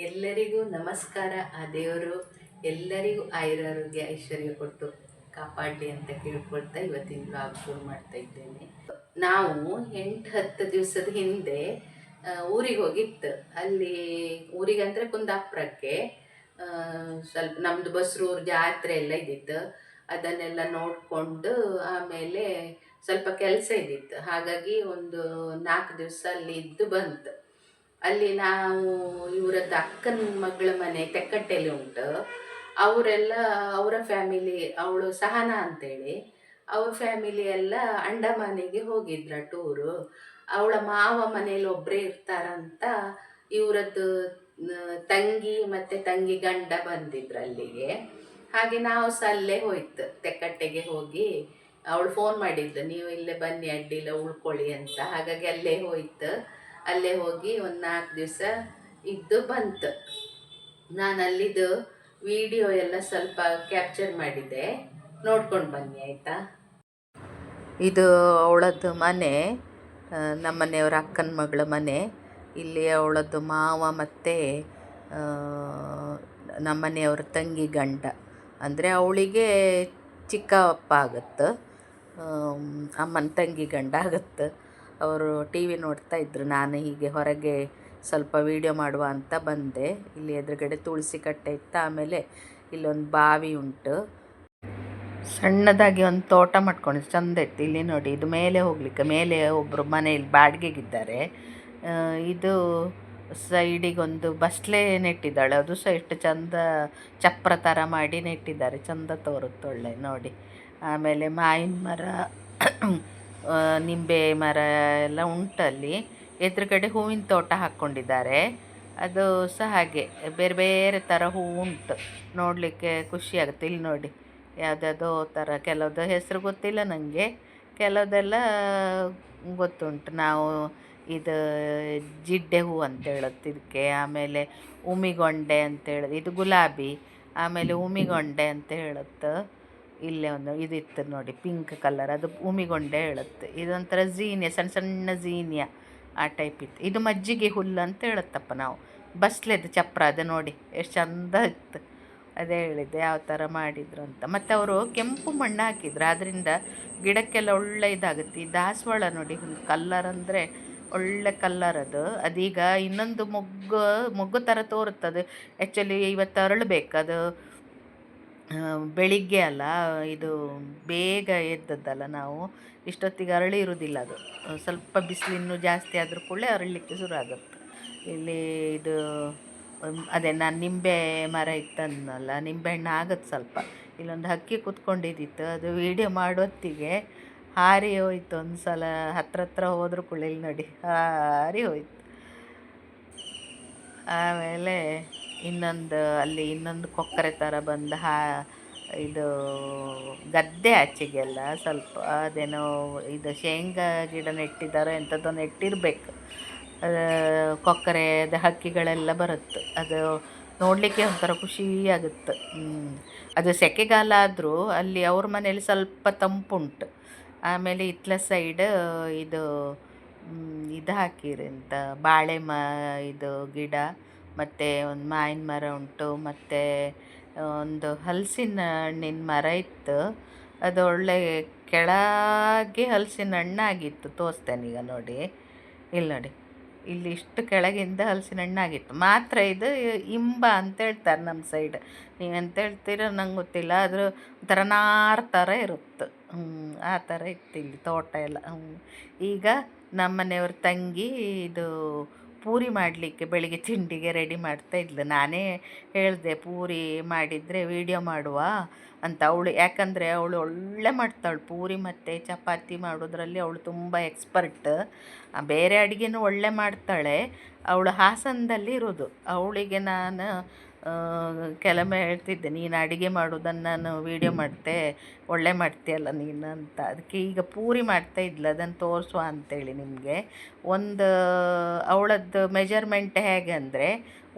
ಎಲ್ಲರಿಗೂ ನಮಸ್ಕಾರ. ಆ ದೇವರು ಎಲ್ಲರಿಗೂ ಆಯುರಾರೋಗ್ಯ ಐಶ್ವರ್ಯ ಕೊಟ್ಟು ಕಾಪಾಡಲಿ ಅಂತ ಕೇಳ್ಕೊಳ್ತಾ ಇವತ್ತಿನ ಬ್ಲಾಗ್ ಶುರು ಮಾಡ್ತಾ ಇದ್ದೇನೆ. ನಾವು ಎಂಟು ಹತ್ತು ದಿವಸದ ಹಿಂದೆ ಊರಿಗೆ ಹೋಗಿತ್ತು. ಅಲ್ಲಿ ಊರಿಗಂದ್ರೆ ಕುಂದಾಪುರಕ್ಕೆ ಆ, ಸ್ವಲ್ಪ ನಮ್ಮದು ಬಸ್ರೂರು ಜಾತ್ರೆ ಎಲ್ಲ ಇದ್ದಿತ್ತು. ಅದನ್ನೆಲ್ಲ ನೋಡಿಕೊಂಡು ಆಮೇಲೆ ಸ್ವಲ್ಪ ಕೆಲಸ ಇದ್ದಿತ್ತು. ಹಾಗಾಗಿ ಒಂದು ನಾಲ್ಕು ದಿವಸ ಅಲ್ಲಿ ಇದ್ದು ಬಂತು. ಅಲ್ಲಿ ನಾವು ಇವರದ್ದು ಅಕ್ಕನ ಮಗಳ ಮನೆ ತೆಕ್ಕಟ್ಟೆಯಲ್ಲಿ ಉಂಟು. ಅವರೆಲ್ಲ ಅವರ ಫ್ಯಾಮಿಲಿ, ಅವಳು ಸಹನಾ ಅಂತೇಳಿ. ಅವ್ರ ಫ್ಯಾಮಿಲಿ ಎಲ್ಲ ಅಂಡಮಾನಿಗೆ ಹೋಗಿದ್ರ ಟೂರು. ಅವಳ ಮಾವ ಮನೇಲಿ ಒಬ್ಬರೇ ಇರ್ತಾರಂತ ಇವರದ್ದು ತಂಗಿ ಮತ್ತು ತಂಗಿ ಗಂಡ ಬಂದಿದ್ರು ಅಲ್ಲಿಗೆ. ಹಾಗೆ ನಾವು ಸಹ ಅಲ್ಲೇ ಹೋಯ್ತು, ತೆಕ್ಕಟ್ಟೆಗೆ ಹೋಗಿ. ಅವಳು ಫೋನ್ ಮಾಡಿದ್ದು, ನೀವು ಇಲ್ಲೇ ಬನ್ನಿ ಅಡ್ಡಿಲ್ಲ ಉಳ್ಕೊಳ್ಳಿ ಅಂತ. ಹಾಗಾಗಿ ಅಲ್ಲೇ ಹೋಯ್ತು. ಅಲ್ಲೇ ಹೋಗಿ ಒಂದು ನಾಲ್ಕು ದಿವಸ ಇದ್ದು ಬಂತು. ನಾನು ಅಲ್ಲಿದ್ದು ವಿಡಿಯೋ ಎಲ್ಲ ಸ್ವಲ್ಪ ಕ್ಯಾಪ್ಚರ್ ಮಾಡಿದ್ದೆ. ನೋಡ್ಕೊಂಡು ಬನ್ನಿ, ಆಯಿತಾ? ಇದು ಅವಳದ್ದು ಮನೆ ನಮ್ಮ ಮನೆಯವ್ರ ಅಕ್ಕನ ಮಗಳ ಮನೆ. ಇಲ್ಲಿ ಅವಳದ್ದು ಮಾವ ಮತ್ತು ನಮ್ಮನೆಯವ್ರ ತಂಗಿ ಗಂಡ. ಅಂದರೆ ಅವಳಿಗೆ ಚಿಕ್ಕಪ್ಪ ಆಗತ್ತೆ ಅಮ್ಮನ ತಂಗಿ ಗಂಡ ಆಗತ್ತೆ. ಅವರು ಟಿ ವಿ ನೋಡ್ತಾ ಇದ್ದರು ನಾನು ಹೀಗೆ ಹೊರಗೆ ಸ್ವಲ್ಪ ವೀಡಿಯೋ ಮಾಡುವ ಅಂತ ಬಂದೆ. ಇಲ್ಲಿ ಎದುರುಗಡೆ ತುಳಸಿ ಕಟ್ಟೆ ಇತ್ತು. ಆಮೇಲೆ ಇಲ್ಲೊಂದು ಬಾವಿ ಉಂಟು. ಸಣ್ಣದಾಗಿ ಒಂದು ತೋಟ ಮಾಡ್ಕೊಂಡು ಚಂದ ಇತ್ತು. ಇಲ್ಲಿ ನೋಡಿ, ಇದು ಮೇಲೆ ಹೋಗ್ಲಿಕ್ಕೆ, ಮೇಲೆ ಒಬ್ಬರು ಮನೆಯಲ್ಲಿ ಬಾಡಿಗೆಗಿದ್ದಾರೆ. ಇದು ಸೈಡಿಗೊಂದು ಬಸ್ಲೆ ನೆಟ್ಟಿದ್ದಾಳೆ. ಅದು ಸಹ ಎಷ್ಟು ಚಂದ ಚಪ್ರ ಥರ ಮಾಡಿ ನೆಟ್ಟಿದ್ದಾರೆ. ಚಂದ ತೋರುತ್ತೆ ಒಳ್ಳೆ ನೋಡಿ. ಆಮೇಲೆ ಮಾವಿನ ಮರ ನಿಂಬೆ ಮರ ಎಲ್ಲ ಉಂಟಲ್ಲಿ. ಎದುರುಗಡೆ ಹೂವಿನ ತೋಟ ಹಾಕ್ಕೊಂಡಿದ್ದಾರೆ. ಅದು ಸಹ ಹಾಗೆ. ಬೇರೆ ಬೇರೆ ಥರ ಹೂವು ಉಂಟು. ನೋಡಲಿಕ್ಕೆ ಖುಷಿಯಾಗುತ್ತೆ ಇಲ್ಲಿ ನೋಡಿ ಯಾವುದ್ಯಾವುದೋ ಥರ. ಕೆಲವ್ದು ಹೆಸರು ಗೊತ್ತಿಲ್ಲ ನನಗೆ ಕೆಲವುದೆಲ್ಲ ಗೊತ್ತುಂಟು. ನಾವು ಇದು ಜಿಡ್ಡೆ ಹೂ ಅಂತ ಹೇಳುತ್ತೆ ಇದಕ್ಕೆ. ಆಮೇಲೆ ಉಮಿಗೊಂಡೆ ಅಂತ ಹೇಳೋದು ಇದು ಗುಲಾಬಿ. ಆಮೇಲೆ ಉಮಿಗೊಂಡೆ ಅಂತ ಹೇಳುತ್ತೆ. ಇಲ್ಲೇ ಒಂದು ಇದಿತ್ತು ನೋಡಿ ಪಿಂಕ್ ಕಲರ್ ಅದು ಭೂಮಿಗೊಂಡೆ ಹೇಳುತ್ತೆ. ಇದೊಂಥರ ಝೀನಿಯ, ಸಣ್ಣ ಸಣ್ಣ ಝೀನಿಯ ಆ ಟೈಪ್ ಇತ್ತು. ಇದು ಮಜ್ಜಿಗೆ ಹುಲ್ಲು ಅಂತ ಹೇಳುತ್ತಪ್ಪ ನಾವು. ಬಸ್ಲೆದು ಚಪ್ರ ಅದು ನೋಡಿ, ಎಷ್ಟು ಚಂದ ಇತ್ತು. ಅದೇ ಹೇಳಿದ್ದೆ, ಯಾವ ಥರ ಮಾಡಿದ್ರು ಅಂತ. ಮತ್ತು ಅವರು ಕೆಂಪು ಮಣ್ಣು ಹಾಕಿದ್ರು. ಅದರಿಂದ ಗಿಡಕ್ಕೆಲ್ಲ ಒಳ್ಳೆ ಇದಾಗುತ್ತೆ. ಈ ದಾಸವಾಳ ನೋಡಿ, ಒಂದು ಕಲ್ಲರ್ ಅಂದರೆ ಒಳ್ಳೆ ಕಲ್ಲರ್ ಅದು. ಅದೀಗ ಇನ್ನೊಂದು ಮೊಗ್ಗು ಮೊಗ್ಗು ಥರ ತೋರುತ್ತದೆ. ಆ್ಯಕ್ಚುಲಿ ಇವತ್ತು ಅರಳಬೇಕು. ಅದು ಬೆಳಿಗ್ಗೆ ಅಲ್ಲ, ಇದು ಬೇಗ ಎದ್ದದ್ದಲ್ಲ ನಾವು. ಇಷ್ಟೊತ್ತಿಗೆ ಅರಳಿ ಇರುವುದಿಲ್ಲ ಅದು. ಸ್ವಲ್ಪ ಬಿಸಿಲು ಇನ್ನೂ ಜಾಸ್ತಿ ಆದರೂ ಕೂಡಲೇ ಅರಳಲಿಕ್ಕೆ ಶುರು ಆಗುತ್ತೆ ಇಲ್ಲಿ ಇದು, ಅದೇ ನಾನು ನಿಂಬೆ ಮರ ಇತ್ತಲ್ಲ ನಿಂಬೆ ಹಣ್ಣು ಆಗುತ್ತೆ ಸ್ವಲ್ಪ. ಇಲ್ಲೊಂದು ಹಕ್ಕಿ ಕೂತ್ಕೊಂಡಿದ್ದಿತ್ತು. ಅದು ವೀಡಿಯೋ ಮಾಡೋತ್ತಿಗೆ ಹಾರಿ ಹೋಯ್ತು. ಒಂದು ಸಲ ಹತ್ರ ಹತ್ರ ಹೋದ್ರು ಕೂಡ ಇಲ್ಲಿ ನೋಡಿ, ಹಾರಿ ಹೋಯ್ತು. ಆಮೇಲೆ ಇನ್ನೊಂದು, ಅಲ್ಲಿ ಇನ್ನೊಂದು ಕೊಕ್ಕರೆ ಥರ ಬಂದು ಹಾ, ಇದು ಗದ್ದೆ ಆಚೆಗೆಲ್ಲ ಸ್ವಲ್ಪ, ಅದೇನೋ ಇದು ಶೇಂಗಾ ಗಿಡ ನೆಟ್ಟಿದ್ದಾರೋ ಎಂಥದ್ದೋ ನೆಟ್ಟಿರಬೇಕು. ಅದು ಕೊಕ್ಕರೆ ಅದು ಹಕ್ಕಿಗಳೆಲ್ಲ ಬರುತ್ತೆ. ಅದು ನೋಡಲಿಕ್ಕೆ ಒಂಥರ ಖುಷಿ ಆಗುತ್ತೆ. ಅದು ಸೆಕೆಗಾಲ ಆದರೂ ಅಲ್ಲಿ ಅವ್ರ ಮನೇಲಿ ಸ್ವಲ್ಪ ತಂಪುಂಟು. ಆಮೇಲೆ ಇತ್ಲ ಸೈಡ್ ಇದು ಇದು ಹಾಕಿರಿ ಅಂತ, ಬಾಳೆ ಮ, ಇದು ಗಿಡ. ಮತ್ತು ಒಂದು ಮಾವಿನ ಮರ ಉಂಟು, ಮತ್ತು ಒಂದು ಹಲಸಿನ ಹಣ್ಣಿನ ಮರ ಇತ್ತು. ಅದು ಒಳ್ಳೆ ಕೆಳಗೆ ಹಲಸಿನ ಹಣ್ಣಾಗಿತ್ತು, ತೋರಿಸ್ತೇನೆ ಈಗ ನೋಡಿ. ಇಲ್ಲಿ ನೋಡಿ, ಇಲ್ಲಿ ಇಷ್ಟು ಕೆಳಗಿಂದ ಹಲಸಿನ ಹಣ್ಣಾಗಿತ್ತು. ಮಾತ್ರ ಇದು ಇಂಬ ಅಂತ ಹೇಳ್ತಾರೆ ನಮ್ಮ ಸೈಡ್ ನೀವು ಅಂತ ಹೇಳ್ತೀರೋ ನಂಗೆ ಗೊತ್ತಿಲ್ಲ, ಆದರೂ ಒಂಥರ ನಾರ್ ಥರ ಇರುತ್ತೆ. ಆ ಥರ ಇತ್ತು ಇಲ್ಲಿ ತೋಟ ಎಲ್ಲ. ಈಗ ನಮ್ಮನೆಯವ್ರ ತಂಗಿ ಇದು ಪೂರಿ ಮಾಡಲಿಕ್ಕೆ ಬೆಳಿಗ್ಗೆ ತಿಂಡಿಗೆ ರೆಡಿ ಮಾಡ್ತಾ ಇದ್ಲು. ನಾನೇ ಹೇಳಿದೆ, ಪೂರಿ ಮಾಡಿದರೆ ವೀಡಿಯೋ ಮಾಡುವ ಅಂತ ಅವಳು. ಯಾಕಂದರೆ ಅವಳು ಒಳ್ಳೆ ಮಾಡ್ತಾಳು. ಪೂರಿ ಮತ್ತು ಚಪಾತಿ ಮಾಡೋದ್ರಲ್ಲಿ ಅವಳು ತುಂಬ ಎಕ್ಸ್ಪರ್ಟ್ ಬೇರೆ ಅಡುಗೆನೂ ಒಳ್ಳೆ ಮಾಡ್ತಾಳೆ. ಅವಳು ಹಾಸನದಲ್ಲಿ ಇರೋದು. ಅವಳಿಗೆ ನಾನು ಕೆಲವೊಮ್ಮೆ ಹೇಳ್ತಿದ್ದೆ, ನೀನು ಅಡುಗೆ ಮಾಡೋದನ್ನು ನಾನು ವೀಡಿಯೋ ಮಾಡ್ತೆ, ಒಳ್ಳೆ ಮಾಡ್ತೀಯಲ್ಲ ನೀನು ಅಂತ. ಅದಕ್ಕೆ ಈಗ ಪೂರಿ ಮಾಡ್ತಾ ಇದ್ಲು, ಅದನ್ನು ತೋರಿಸುವ ಅಂತೇಳಿ ನಿಮಗೆ. ಒಂದು, ಅವಳದ್ದು ಮೆಜರ್ಮೆಂಟ್ ಹೇಗೆ ಅಂದರೆ,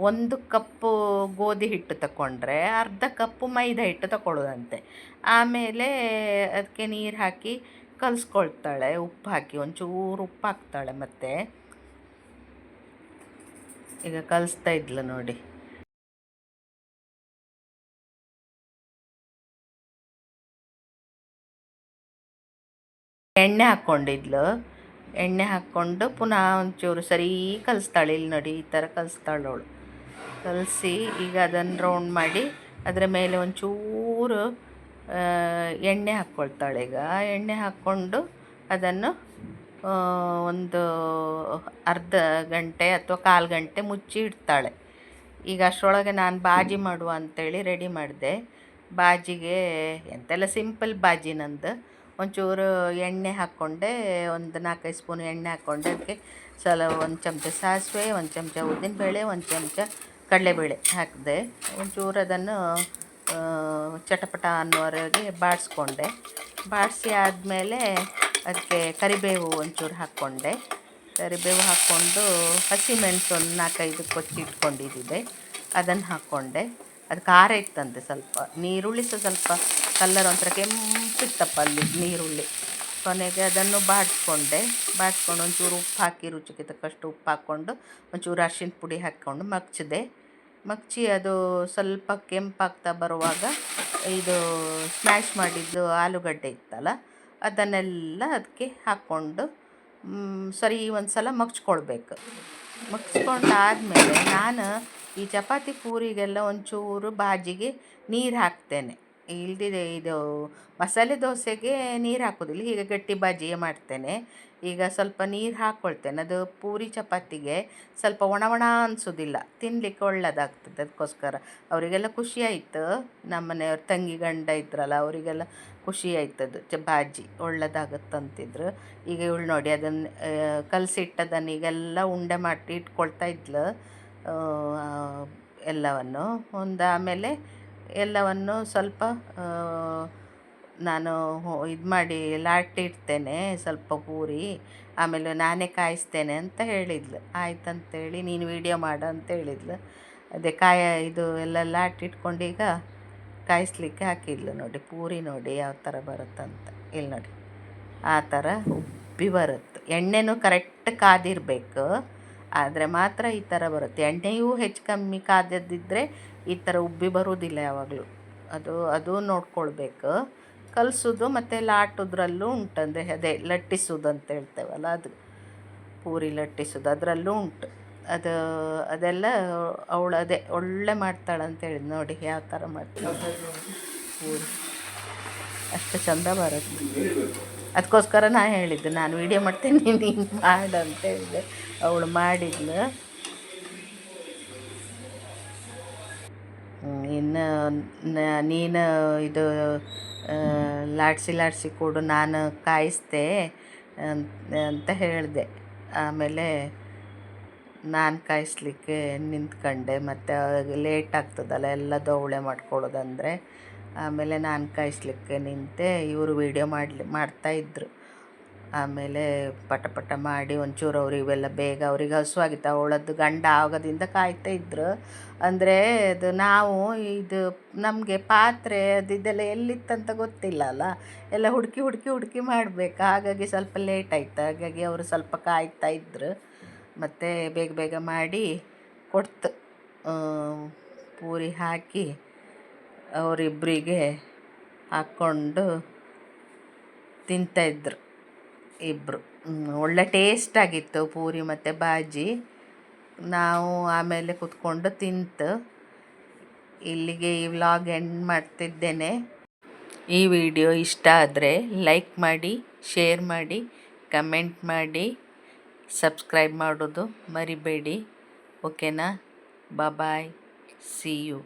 ಒಂದು ಕಪ್ಪು ಗೋಧಿ ಹಿಟ್ಟು ತಗೊಂಡ್ರೆ ಅರ್ಧ ಕಪ್ಪು ಮೈದಾ ಹಿಟ್ಟು ತಗೊಳ್ಳೋದಂತೆ ಆಮೇಲೆ ಅದಕ್ಕೆ ನೀರು ಹಾಕಿ ಕಲಿಸ್ಕೊಳ್ತಾಳೆ, ಉಪ್ಪು ಹಾಕಿ, ಒಂಚೂರು ಉಪ್ಪು ಹಾಕ್ತಾಳೆ ಮತ್ತು. ಈಗ ಕಲಿಸ್ತಾ ಇದ್ಲು ನೋಡಿ. ಎಣ್ಣೆ ಹಾಕ್ಕೊಂಡಿದ್ಲು. ಎಣ್ಣೆ ಹಾಕ್ಕೊಂಡು ಪುನಃ ಒಂಚೂರು ಸರಿ ಕಲಿಸ್ತಾಳೆ, ಇಲ್ಲಿ ನೋಡಿ ಈ ಥರ ಕಲಿಸ್ತಾಳೆ ಅವಳು. ಕಲಸಿ ಈಗ ಅದನ್ನು ರೌಂಡ್ ಮಾಡಿ ಅದರ ಮೇಲೆ ಒಂಚೂರು ಎಣ್ಣೆ ಹಾಕ್ಕೊಳ್ತಾಳೆ ಈಗ. ಎಣ್ಣೆ ಹಾಕ್ಕೊಂಡು ಅದನ್ನು ಒಂದು ಅರ್ಧ ಗಂಟೆ ಅಥವಾ ಕಾಲು ಗಂಟೆ ಮುಚ್ಚಿ ಇಡ್ತಾಳೆ. ಈಗ ಅಷ್ಟರೊಳಗೆ ನಾನು ಬಾಜಿ ಮಾಡುವ ಅಂತೇಳಿ ರೆಡಿ ಮಾಡಿದೆ. ಬಾಜಿಗೆ ಎಂತೆಲ್ಲ ಸಿಂಪಲ್ ಬಾಜಿ ನಂದು. ಒಂಚೂರು ಎಣ್ಣೆ ಹಾಕ್ಕೊಂಡೆ, ಒಂದು ನಾಲ್ಕೈದು ಸ್ಪೂನ್ ಎಣ್ಣೆ ಹಾಕ್ಕೊಂಡೆ. ಅದಕ್ಕೆ ಸಲ ಒಂದು ಚಮಚ ಸಾಸಿವೆ, ಒಂದು ಚಮಚ ಉದ್ದಿನಬೇಳೆ ಒಂದು ಚಮಚ ಕಡಲೆಬೇಳೆ ಹಾಕಿದೆ. ಒಂಚೂರು ಅದನ್ನು ಚಟಪಟ ಅನ್ನೋವರೆಗೆ ಬಾಡಿಸ್ಕೊಂಡೆ. ಬಾಡಿಸಿ ಆದಮೇಲೆ ಅದಕ್ಕೆ ಕರಿಬೇವು ಒಂಚೂರು ಹಾಕ್ಕೊಂಡೆ. ಕರಿಬೇವು ಹಾಕ್ಕೊಂಡು ಹಸಿಮೆಣಸು ಒಂದು ನಾಲ್ಕೈದು ಕೊಚ್ಚಿ ಇಟ್ಕೊಂಡಿದ್ದಿದೆ. ಅದನ್ನು ಹಾಕ್ಕೊಂಡೆ. ಅದು ಖಾರ ಇತ್ತಂತೆ ಸ್ವಲ್ಪ. ನೀರುಳ್ಳಿ ಸ್ವಲ್ಪ ಕಲ್ಲರ್ ಒಂಥರ ಕೆಂಪಿತ್ತಪ್ಪ ಅಲ್ಲಿ ನೀರುಳ್ಳಿ. ಕೊನೆಗೆ ಅದನ್ನು ಬಾಡಿಸ್ಕೊಂಡೆ. ಬಾಡಿಸ್ಕೊಂಡು ಒಂಚೂರು ಉಪ್ಪು ಹಾಕಿ, ರುಚಿಗೆ ತಕ್ಕಷ್ಟು ಉಪ್ಪು ಹಾಕ್ಕೊಂಡು, ಒಂಚೂರು ಅರ್ಶಿನ ಪುಡಿ ಹಾಕ್ಕೊಂಡು ಮಗ್ಚಿದೆ. ಮಗ್ಚಿ ಅದು ಸ್ವಲ್ಪ ಕೆಂಪಾಗ್ತಾ ಬರುವಾಗ ಇದು ಸ್ಮ್ಯಾಶ್ ಮಾಡಿದ್ದು ಆಲೂಗಡ್ಡೆ ಇತ್ತಲ್ಲ, ಅದನ್ನೆಲ್ಲ ಅದಕ್ಕೆ ಹಾಕ್ಕೊಂಡು ಸರಿ ಒಂದು ಸಲ ಮಗ್ಚ್ಕೊಳ್ಬೇಕು. ಮಗ್ಚ್ಕೊಂಡಾದಮೇಲೆ ನಾನು ಈ ಚಪಾತಿ ಪೂರಿಗೆಲ್ಲ ಒಂಚೂರು ಬಾಜಿಗೆ ನೀರು ಹಾಕ್ತೇನೆ. ಇಲ್ದಿದೆ ಇದು ಮಸಾಲೆ ದೋಸೆಗೆ ನೀರು ಹಾಕೋದಿಲ್ಲ ಈಗ ಗಟ್ಟಿ ಬಾಜಿಯೇ ಮಾಡ್ತೇನೆ. ಈಗ ಸ್ವಲ್ಪ ನೀರು ಹಾಕ್ಕೊಳ್ತೇನೆ ಅದು ಪೂರಿ ಚಪಾತಿಗೆ ಸ್ವಲ್ಪ ಒಣ ಒಣ ಅನಿಸೋದಿಲ್ಲ. ತಿನ್ನಲಿಕ್ಕೆ ಒಳ್ಳೆದಾಗ್ತದೆ ಅದಕ್ಕೋಸ್ಕರ. ಅವರಿಗೆಲ್ಲ ಖುಷಿ ಆಯಿತು. ನಮ್ಮ ಮನೆಯವ್ರ ತಂಗಿ ಗಂಡ ಇದ್ರಲ್ಲ, ಅವರಿಗೆಲ್ಲ ಖುಷಿ ಆಯ್ತದು ಚ ಬಾಜಿ ಒಳ್ಳೆದಾಗತ್ತಂತಿದ್ರು. ಈಗ ಇವಳು ನೋಡಿ ಅದನ್ನು ಕಲಸಿಟ್ಟದನ್ನು ಈಗೆಲ್ಲ ಉಂಡೆ ಮಾಡಿ ಇಟ್ಕೊಳ್ತಾ ಇದ್ಲು. ಎಲ್ಲವನ್ನು. ಒಂದು ಆಮೇಲೆ ಎಲ್ಲವನ್ನು ಸ್ವಲ್ಪ ನಾನು ಇದು ಮಾಡಿ ಲಾಟಿಡ್ತೇನೆ ಸ್ವಲ್ಪ ಪೂರಿ, ಆಮೇಲೆ ನಾನೇ ಕಾಯಿಸ್ತೇನೆ ಅಂತ ಹೇಳಿದ್ಲು. ಆಯ್ತಂತೇಳಿ, ನೀನು ವೀಡಿಯೋ ಮಾಡು ಅಂತ ಹೇಳಿದ್ಲು. ಅದೇ ಕಾಯ, ಇದು ಎಲ್ಲ ಲಾಟಿ ಇಟ್ಕೊಂಡು ಈಗ ಕಾಯಿಸ್ಲಿಕ್ಕೆ ಹಾಕಿದ್ಲು ನೋಡಿ. ಪೂರಿ ನೋಡಿ ಯಾವ ಥರ ಬರುತ್ತಂತ. ಇಲ್ಲಿ ನೋಡಿ. ಆ ಥರ ಉಬ್ಬಿ ಬರುತ್ತೆ. ಎಣ್ಣೆನೂ ಕರೆಕ್ಟ್ ಕಾದಿರಬೇಕು, ಆದರೆ ಮಾತ್ರ ಈ ಥರ ಬರುತ್ತೆ. ಎಣ್ಣೆಯೂ ಹೆಚ್ಚು ಕಮ್ಮಿ ಕಾದದಿದ್ದರೆ ಈ ಥರ ಉಬ್ಬಿ ಬರುವುದಿಲ್ಲ ಯಾವಾಗಲೂ. ಅದು ಅದು ನೋಡ್ಕೊಳ್ಬೇಕು. ಕಲಸೋದು ಮತ್ತು ಲಾಟೋದ್ರಲ್ಲೂ ಉಂಟಂದರೆ ಅದೇ ಲಟ್ಟಿಸೋದು ಅಂತ ಹೇಳ್ತೇವಲ್ಲ ಅದು. ಪೂರಿ ಲಟ್ಟಿಸೋದು, ಅದರಲ್ಲೂ ಉಂಟು. ಅದು, ಅದೆಲ್ಲ ಅವಳು ಅದೇ ಒಳ್ಳೆ ಮಾಡ್ತಾಳೆ ಹೇಳಿದ್ ನೋಡಿ ಯಾವ ಥರ ಮಾಡ್ತಾಳೆ. ಪೂರಿ. ಅಷ್ಟು ಚಂದ ಬರುತ್ತೆ. ಅದಕ್ಕೋಸ್ಕರ ನಾನು ಹೇಳಿದ್ದು, ನಾನು ವೀಡಿಯೋ ಮಾಡ್ತೇನೆ, ನೀನು ಮಾಡು ಅಂತ ಹೇಳಿದೆ. ಅವಳು ಮಾಡಿದ್ಲು. ಇನ್ನು ನೀನು ಇದು ಲಾಡಿಸಿ ಲಾಡ್ಸಿ ಕೊಡು ನಾನು ಕಾಯಿಸ್ದೆ ಅಂತ ಅಂತ ಹೇಳಿದೆ. ಆಮೇಲೆ ನಾನು ಕಾಯಿಸ್ಲಿಕ್ಕೆ ನಿಂತ್ಕೊಂಡೆ. ಮತ್ತು ಲೇಟ್ ಆಗ್ತದಲ್ಲ, ಎಲ್ಲ ದೌಳೆ ಮಾಡ್ಕೊಳ್ಳೋದಂದರೆ. ಆಮೇಲೆ ನಾನು ಕಾಯಿಸ್ಲಿಕ್ಕೆ ನಿಂತೆ ಇವರು ವೀಡಿಯೋ ಮಾಡಲಿ ಮಾಡ್ತಾಯಿದ್ರು ಆಮೇಲೆ ಪಟ ಪಟ ಮಾಡಿ ಒಂಚೂರು ಅವ್ರಿಗೆ ಇವೆಲ್ಲ ಬೇಗ ಅವ್ರಿಗೆ ಹಸುವಾಗಿತ್ತು ಅವಳದ್ದು ಗಂಡ ಆಗದಿಂದ ಕಾಯ್ತಾ ಇದ್ರು. ಅಂದರೆ ಅದು ನಾವು ಇದು ನಮಗೆ ಪಾತ್ರೆ ಅದು ಇದೆಲ್ಲ ಎಲ್ಲಿತ್ತಂತ ಗೊತ್ತಿಲ್ಲ ಅಲ್ಲ. ಎಲ್ಲ ಹುಡುಕಿ ಹುಡುಕಿ ಹುಡುಕಿ ಮಾಡಬೇಕು. ಹಾಗಾಗಿ ಸ್ವಲ್ಪ ಲೇಟ್ ಆಯ್ತು. ಹಾಗಾಗಿ ಅವರು ಸ್ವಲ್ಪ ಕಾಯ್ತಾ ಇದ್ರು. ಮತ್ತು ಬೇಗ ಬೇಗ ಮಾಡಿ ಕೊಡ್ತು. ಪೂರಿ ಹಾಕಿ ಅವರಿಬ್ಬರಿಗೆ ಹಾಕ್ಕೊಂಡು ತಿಂತಾಯಿದ್ರು ಇಬ್ಬರು ಒಳ್ಳೆ ಟೇಸ್ಟ್ ಆಗಿತ್ತು ಪೂರಿ ಮತ್ತು ಬಾಜಿ. ನಾವು ಆಮೇಲೆ ಕುತ್ಕೊಂಡು ತಿಂತು. ಇಲ್ಲಿಗೆ ಈ ವ್ಲಾಗ್ ಎಂಡ್ ಮಾಡ್ತಿದ್ದೇನೆ. ಈ ವಿಡಿಯೋ ಇಷ್ಟ ಆದರೆ ಲೈಕ್ ಮಾಡಿ ಶೇರ್ ಮಾಡಿ ಕಮೆಂಟ್ ಮಾಡಿ ಸಬ್ಸ್ಕ್ರೈಬ್ ಮಾಡೋದು ಮರಿಬೇಡಿ. ಓಕೆನಾ ಬಾಯ್ ಸಿ ಯು